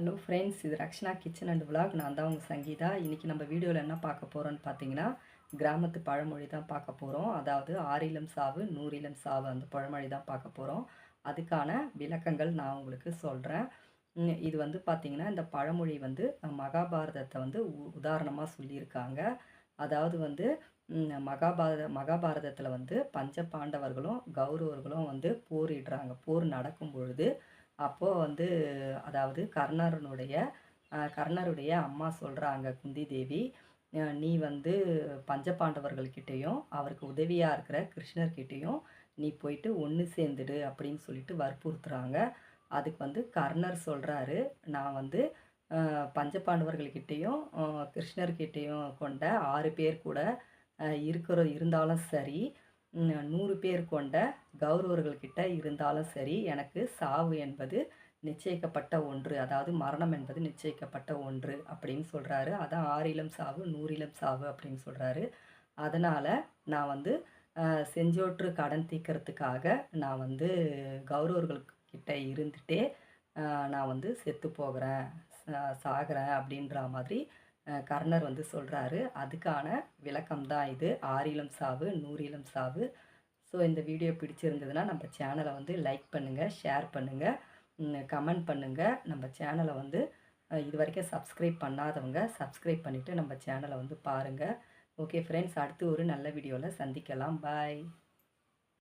Hello friends இது Rakshana kitchen and vlog நான் தான் உங்கள் சங்கீதா. இன்றைக்கி நம்ம வீடியோவில் என்ன பார்க்க போகிறோன்னு பார்த்தீங்கன்னா கிராமத்து பழமொழி தான் பார்க்க போகிறோம் அதாவது ஆறிலம் சாவு நூறிலம் சாவு அந்த பழமொழி தான் பார்க்க போகிறோம் அதுக்கான விளக்கங்கள் நான் உங்களுக்கு சொல்கிறேன் இது வந்து பார்த்திங்கன்னா இந்த பழமொழி வந்து மகாபாரதத்தை வந்து உ- உதாரணமாக சொல்லியிருக்காங்க. அதாவது வந்து மகாபாரத மகாபாரதத்தில் வந்து பஞ்ச பாண்டவர்களும் கௌரவர்களும் வந்து போரிடுறாங்க. போர் நடக்கும் பொழுது அப்போது வந்து அதாவது கர்ணருனுடைய கர்ணருடைய அம்மா சொல்கிறாங்க குந்தி தேவி நீ வந்து பஞ்சபாண்டவர்கள்கிட்டேயும் அவருக்கு உதவியாக இருக்கிற கிருஷ்ணர்கிட்டேயும் நீ போயிட்டு ஒன்று சேர்ந்துடு அப்படின்னு சொல்லிட்டு வற்புறுத்துறாங்க. அதுக்கு வந்து கர்ணர் சொல்கிறாரு நான் வந்து அஹ், பஞ்சபாண்டவர்கள்கிட்டேயும் கிருஷ்ணர்கிட்டேயும் கொண்ட ஆறு பேர் கூட இருக்கிற இருந்தாலும் சரி நூறு பேர் கொண்ட கௌரவர்கள்கிட்ட இருந்தாலும் சரி எனக்கு சாவு என்பது நிச்சயிக்கப்பட்ட ஒன்று. அதாவது மரணம் என்பது நிச்சயிக்கப்பட்ட ஒன்று அப்படின்னு சொல்கிறாரு அதான் ஆறிலம் சாவு நூறிலம் சாவு அப்படின்னு சொல்கிறாரு அதனால் நான் வந்து செஞ்சோற்று கடன் தீக்கிறதுக்காக நான் வந்து கௌரவர்கள்கிட்ட இருந்துட்டே நான் வந்து செத்து போகிறேன் சாகிறேன் அப்படின்ற மாதிரி கர்ணர் வந்து சொல்கிறாரு அதுக்கான விளக்கம் தான் இது. ஆறிலம் சாவு நூறிலம் சாவு. ஸோ இந்த வீடியோ பிடிச்சிருந்ததுன்னா நம்ம சேனலை வந்து லைக் பண்ணுங்கள் ஷேர் பண்ணுங்கள் கமெண்ட் பண்ணுங்கள் நம்ம சேனலை வந்து இது வரைக்கும் சப்ஸ்கிரைப் பண்ணாதவங்க சப்ஸ்கிரைப் பண்ணிவிட்டு நம்ம சேனலை வந்து பாருங்கள் ஓகே ஃப்ரெண்ட்ஸ் அடுத்து ஒரு நல்ல வீடியோவில் சந்திக்கலாம். பாய்.